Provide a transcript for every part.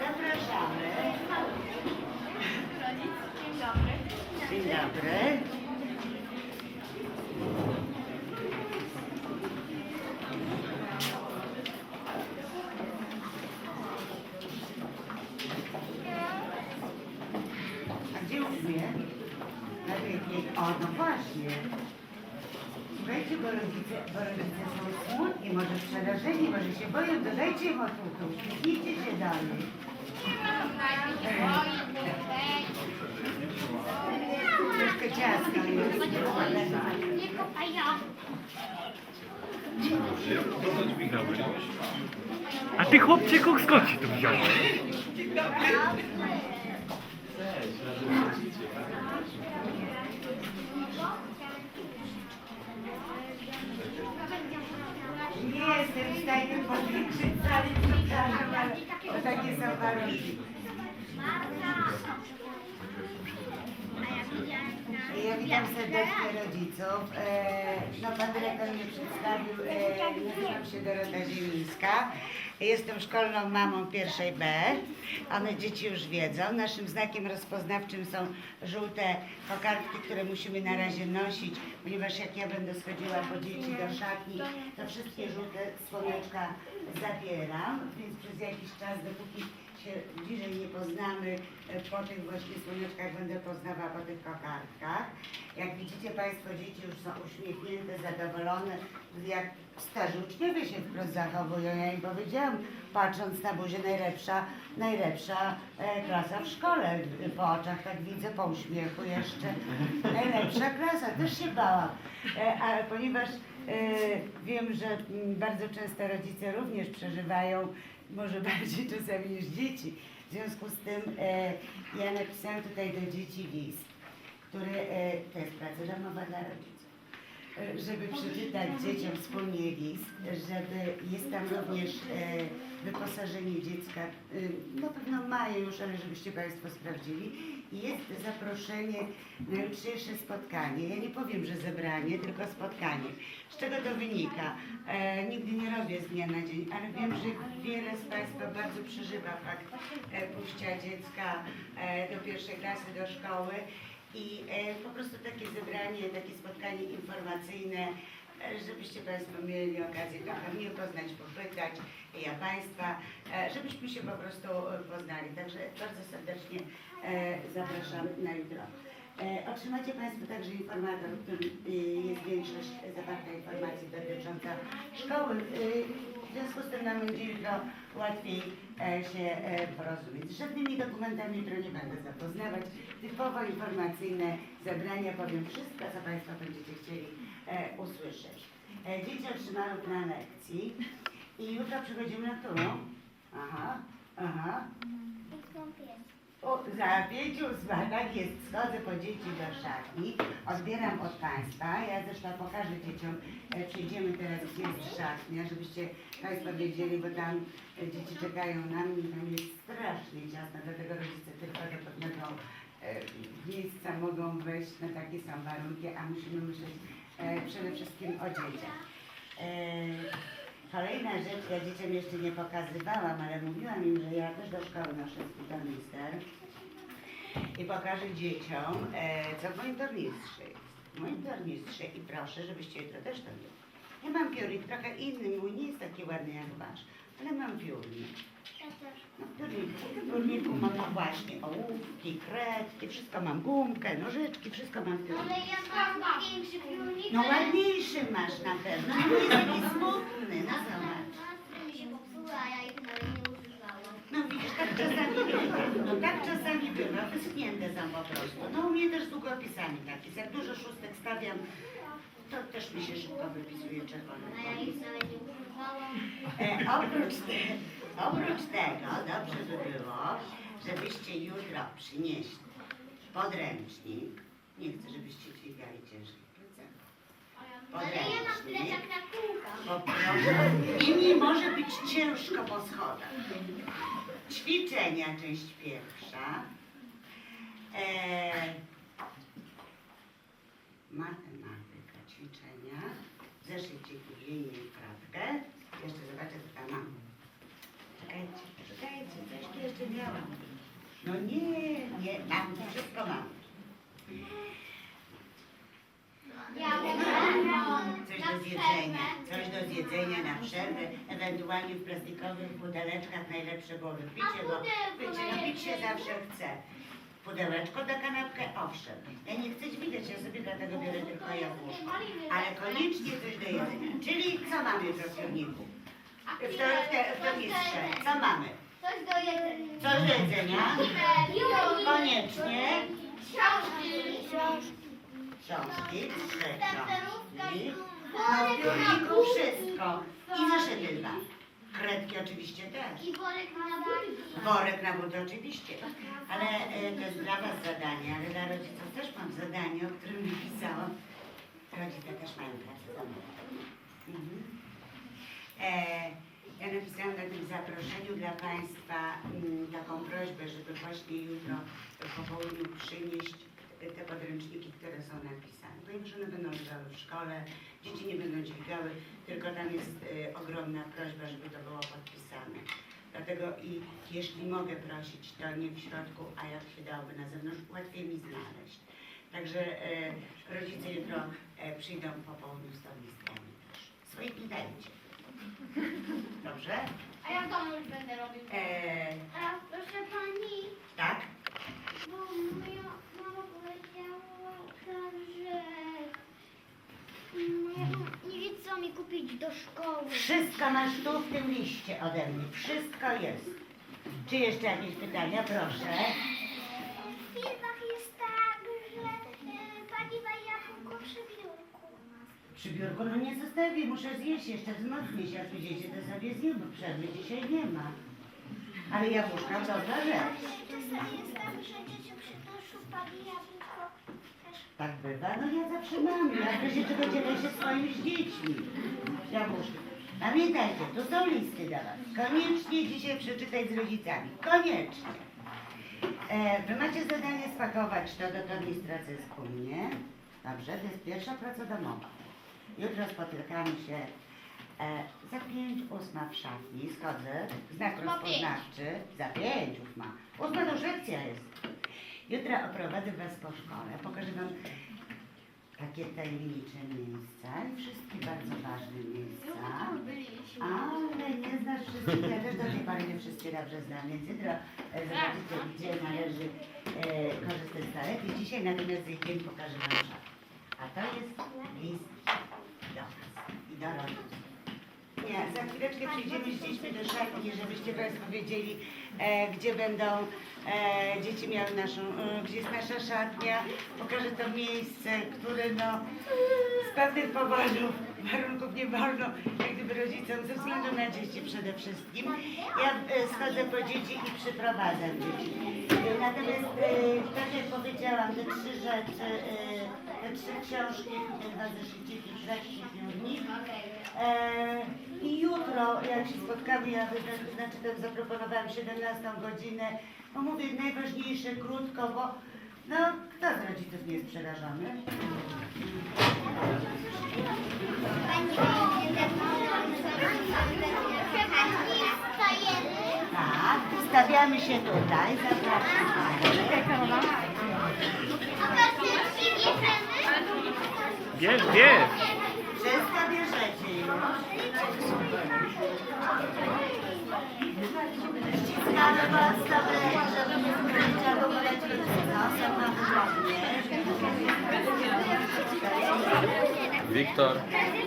Zapraszamy. Dzień dobry. Dzień dobry. A gdzie umie? Najlepiej. O, no właśnie. Słuchajcie, bo rodzice, bo rodzice są smutni, może przerażeni, może się boją, to dajcie im otuchę, uśmiechnijcie się nich. Troszkę jest. Nie Michał, A ty chłopczyku skąd się tu wziąłeś? Nie jestem w stanie powiększyć sali, ale takie są warunki. Witam serdecznie rodziców. E, No, pan dyrektor mnie przedstawił. E, Nazywam się Dorota Zielińska. Jestem szkolną mamą pierwszej B. One dzieci już wiedzą. Naszym znakiem rozpoznawczym są żółte kokardki, które musimy na razie nosić, ponieważ jak ja będę schodziła po dzieci do szatni, to wszystkie żółte słoneczka zabieram, więc przez jakiś czas, dopóki się bliżej nie poznamy, e, po tych właśnie słoneczkach będę poznawała po tych kokardkach. Jak widzicie Państwo, dzieci już są uśmiechnięte, zadowolone, jak starzy uczniowie się wprost zachowują. Ja im powiedziałam, patrząc na buzię, najlepsza, najlepsza e, klasa w szkole. Po oczach tak widzę, po uśmiechu jeszcze. Najlepsza klasa, też się bałam. E, ale ponieważ e, wiem, że mm, bardzo często rodzice również przeżywają może bardziej czasami niż dzieci. W związku z tym e, ja napisałam tutaj do dzieci list, który e, to jest praca domowa dla rodziców. E, Żeby przeczytać dzieciom wspólnie list, żeby jest tam również e, wyposażenie dziecka, e, na pewno mają już, ale żebyście Państwo sprawdzili. Jest zaproszenie na jutrzejsze spotkanie. Ja nie powiem, że zebranie, tylko spotkanie. Z czego to wynika? E, nigdy nie robię z dnia na dzień, ale wiem, że wiele z Państwa bardzo przeżywa fakt e, pójścia dziecka e, do pierwszej klasy, do szkoły i e, po prostu takie zebranie, takie spotkanie informacyjne, żebyście Państwo mieli okazję trochę mnie poznać, popytać, ja Państwa, e, żebyśmy się po prostu e, poznali. Także bardzo serdecznie e, zapraszam na jutro. E, Otrzymacie Państwo także informator, w którym jest większość zawarta informacji dotycząca szkoły. W związku z tym nam będzie jutro łatwiej e, się e, porozumieć. Z żadnymi dokumentami jutro nie będę zapoznawać. Typowo informacyjne zebrania, powiem wszystko, co Państwo będziecie chcieli e, usłyszeć. E, Dzieci otrzymały plan lekcji i jutro przychodzimy na którą? Aha, aha. O, za pięciu tak jest. Schodzę po dzieci do szatni, odbieram od Państwa. Ja zresztą pokażę dzieciom, e, przyjdziemy teraz, gdzie jest szatnia, żebyście Państwo wiedzieli, bo tam e, dzieci czekają na mnie, tam jest strasznie ciasno, dlatego rodzice tylko do pewnego e, miejsca mogą wejść, na takie są warunki, a musimy myśleć e, przede wszystkim o dzieciach. E, Kolejna rzecz, ja dzieciom jeszcze nie pokazywałam, ale mówiłam im, że ja też do szkoły noszę tornister i pokażę dzieciom, e, co w moim tornistrze jest. W moim tornistrze i proszę, żebyście jutro też to mieli. Ja mam piórnik trochę inny, mój nie jest taki ładny jak wasz, ale mam piórnik. No, w piórniku, w piórniku mam no właśnie ołówki, kredki, wszystko mam, gumkę, nożyczki, wszystko mam w piórniku. Ale ja mam większy piórnik. No ładniejszy masz na pewno, nie jest taki smutny, no zobacz. A nie. No widzisz, tak czasami bywa. No tak czasami bywa, wyschnięte są po prostu. No u mnie też z długopisami tak jest. Jak dużo szóstek stawiam, to też mi się szybko wypisuje czerwony. A ja ich nawet nie używałam. E, oprócz, te, oprócz tego dobrze by było, żebyście jutro przynieśli podręcznik. Nie chcę, żebyście dźwigali ciężkich plecach. Ale ja mam plecak na kółkach. I nie może być ciężko po schodach. Ćwiczenia, część pierwsza. E, matematyka, ćwiczenia. Zeszyciki w linię i zobaczę, co tam mam. Nie wszystko mamy. Ja Coś do zjedzenia, coś do zjedzenia na przerwę, ewentualnie w plastikowych pudeleczkach najlepsze było wypicie, bo wiecie, no pić się zawsze chce. Pudełeczko do kanapkę, owszem. Ja nie chcę widać, ja sobie dlatego biorę tylko jabłuszko. Ale koniecznie coś do jedzenia. Czyli co mamy w piórniku? W to, w, w. Co mamy? Coś do jedzenia. Coś do jedzenia? Koniecznie. Książki. Książki, książki. No w piórniku wszystko. I zeszyty dwa. Kredki oczywiście też. I worek na buty. Worek na buty oczywiście. Ale e, to jest dla Was zadanie, ale dla rodziców też mam zadanie, o którym pisałam. Rodzice też mają pracę. Mhm. E, ja napisałam na tym zaproszeniu dla Państwa mm, taką prośbę, żeby właśnie jutro po południu przynieść te podręczniki, które są napisane. Ponieważ one będą leżały w szkole, dzieci nie będą dźwigały, tylko tam jest e, ogromna prośba, żeby to było podpisane. Dlatego i jeśli mogę prosić, to nie w środku, a jak się dałoby na zewnątrz, łatwiej mi znaleźć. Także e, rodzice jutro e, przyjdą po południu z tą listami też. Swoich nie dajcie. Dobrze? A ja w domu już będę robił. E, A proszę pani, tak? bo moja mama powiedziała, że mm, nie wie co mi kupić do szkoły. Wszystko masz tu w tym liście ode mnie. Wszystko jest. Czy jeszcze jakieś pytania? Proszę. Muszę zjeść jeszcze wzmocnić. Jak przyjdziecie, to sobie zjem, bo przerwy dzisiaj nie ma. Ale jabłuszka dobra rzecz. Czasami jest tak, że dzieci przynoszą pani jabłko też. Tak bywa, no ja zawsze mam. Ja w razie czego dzielę się swoimi dziećmi. Jabłuszka. Pamiętajcie, tu są listy dla Was. Koniecznie dzisiaj przeczytać z rodzicami. Koniecznie. E, wy macie zadanie spakować to do tornistra, u mnie. Dobrze, to jest pierwsza praca domowa. Jutro spotykamy się e, za pięć, ósma w szatni. Schodzę, znak Ósma pięć. rozpoznawczy. Za pięć, ósma. Ósma to lekcja jest. Jutro oprowadzę Was po szkole. Pokażę Wam takie tajemnicze miejsca i wszystkie bardzo ważne miejsca. Ale nie znasz wszystkich, ja też do tej pory nie wszystkie dobrze znam, więc jutro e, zobaczycie, gdzie należy e, korzystać z toalety. Dzisiaj natomiast z dzień pokażę Wam szat. A to jest list Was Nie, za chwileczkę przyjdziemy do szatni, żebyście Państwo wiedzieli, e, gdzie będą e, dzieci miały naszą, e, gdzie jest nasza szatnia. Pokażę to miejsce, które no z pewnych powodów, warunków nie wolno, jak gdyby rodzicom, ze względu na dzieci przede wszystkim. Ja e, schodzę po dzieci i przyprowadzam dzieci. Natomiast, e, tak jak powiedziałam, te trzy rzeczy, e, te trzy książki, dwa zeszyciki, treści, piórnik. I jutro, jak się spotkamy, ja znaczy zaproponowałam 17 godzinę, no mówię najważniejsze, krótko, bo no, kto z rodziców nie jest przerażony? Tak, stawiamy się tutaj, zapraszam Pani. Bierz, bierz. Wszystko bierzecie już. Ściskamy podstawę, żeby Victor.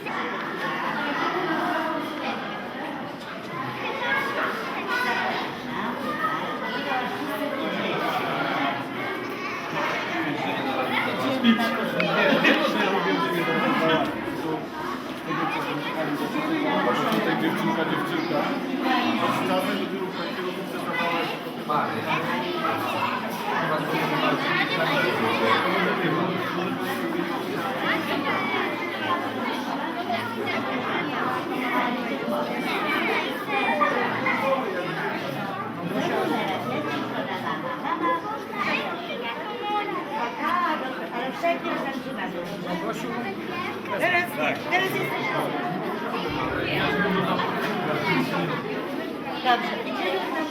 Teraz, teraz jest Dobrze, idziemy na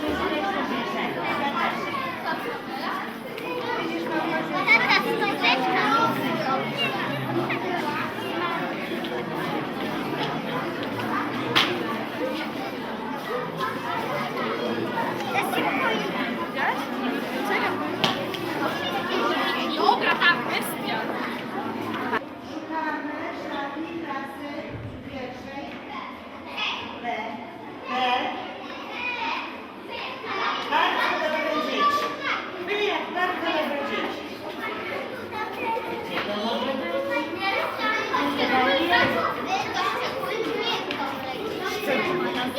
Thank you.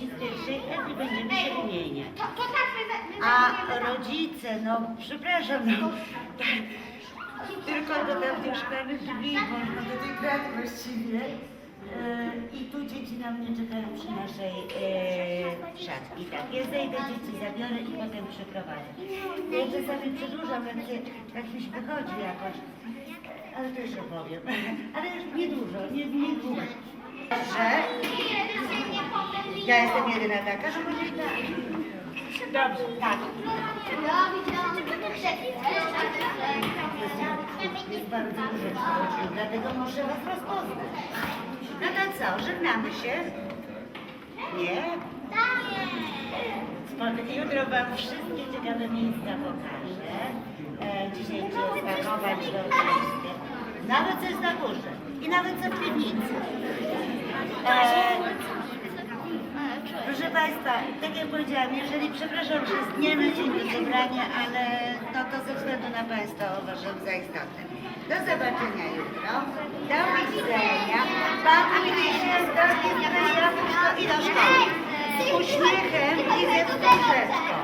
pierwszej F i będziemy się wymieniać. To, to tak my, my A rodzice, no przepraszam, no tak, tylko do tamtych szklanych drzwi można do tej kraty właściwie. E, I tu dzieci na mnie czekają przy naszej e, szatki. Tak, ja zejdę, dzieci zabiorę i potem przyprowadzę. Ja czasami przedłużam lekcję, tak mi się wychodzi jakoś. Ale to jeszcze powiem. Ale nie dużo, nie, nie długo. Że ja jestem jedyna taka, że może tak. Dobrze, tak. Jest bardzo dużo przyjaciół, dlatego muszę was rozpoznać. No to co, żegnamy się? Nie? Spoty- Jutro wam wszystkie ciekawe miejsca pokażę. E, dzisiaj trzeba skakować do miejsca. Nawet co jest na górze. I nawet co w piwnicy. E, Państwa, tak jak powiedziałam, jeżeli przepraszam, że z dnia na dzień do zebrania, ale no to ze względu na Państwa uważam za istotne. Do zobaczenia jutro. Do widzenia. Bawujcie się, do widzenia i do szkoły. Z uśmiechem i ze współrzeczką.